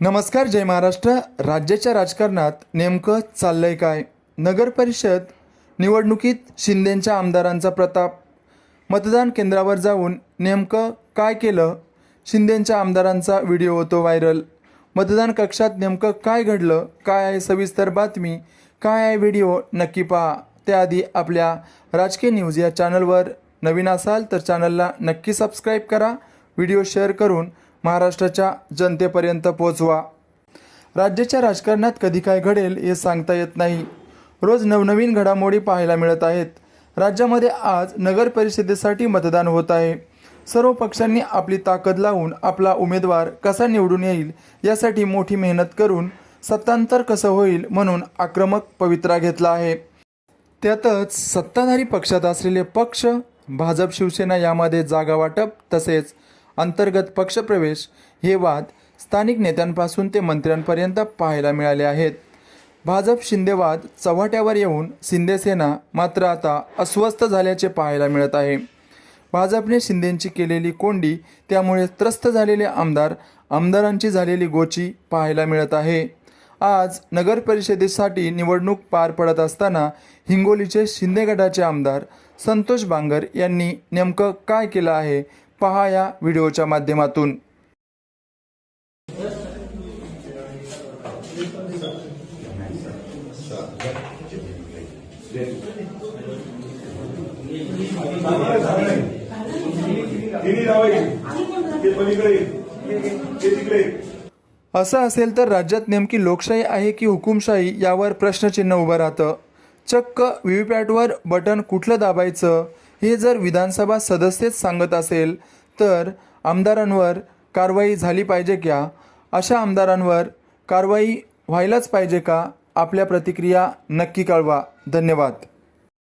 नमस्कार जय महाराष्ट्र. राज्याच्या राजकारणात नेमकं चाललंय काय? नगर परिषद निवडणुकीत शिंदेंच्या आमदारांचा प्रताप. मतदान केंद्रावर जाऊन नेमकं काय केलं? शिंदेंच्या आमदारांचा व्हिडिओ होतो व्हायरल. मतदान कक्षात नेमकं काय घडलं? काय आहे सविस्तर बातमी? काय आहे व्हिडिओ? नक्की पहा. त्याआधी आपल्या राजकीय न्यूज या चॅनलवर नवीन असाल तर चॅनलला नक्की सबस्क्राईब करा. व्हिडिओ शेअर करून महाराष्ट्राच्या जनतेपर्यंत पोहोचवा. राज्याच्या राजकारणात कधी काय घडेल हे सांगता येत नाही. रोज नवनवीन घडामोडी पाहायला मिळत आहेत. राज्यामध्ये आज नगर परिषदेसाठी मतदान होत आहे. सर्व पक्षांनी आपली ताकद लावून आपला उमेदवार कसा निवडून येईल यासाठी मोठी मेहनत करून सत्तांतर कसं होईल म्हणून आक्रमक पवित्रा घेतला आहे. त्यातच सत्ताधारी पक्षात असलेले पक्ष भाजप शिवसेना यामध्ये जागा वाटप तसेच अंतर्गत पक्षप्रवेश हे वाद स्थानिक नेत्यांपासून ते मंत्र्यांपर्यंत पाहायला मिळाले आहेत. भाजप शिंदेवाद चव्हाट्यावर येऊन शिंदेसेना मात्र आता अस्वस्थ झाल्याचे पाहायला मिळत आहे. भाजपने शिंदेंची केलेली कोंडी त्यामुळे त्रस्त झालेले आमदार आमदारांची झालेली गोची पाहायला मिळत आहे. आज नगर परिषदेसाठी निवडणूक पार पडत असताना हिंगोलीचे शिंदे गटाचे आमदार संतोष बांगर यांनी नेमकं काय केलं आहे पहा या व्हिडिओच्या माध्यमातून. असं असेल तर राज्यात नेमकी लोकशाही आहे की हुकुमशाही यावर प्रश्नचिन्ह उभं राहतं. चक्क व्ही व्ही पॅटवर बटन कुठलं दाबायचं? हे जर विधानसभा सदस्यच सांगत असेल तर आमदारांवर कारवाई झाली पाहिजे का? अशा आमदारांवर कारवाई व्हायलाच पाहिजे का? आपल्या प्रतिक्रिया नक्की कळवा. धन्यवाद.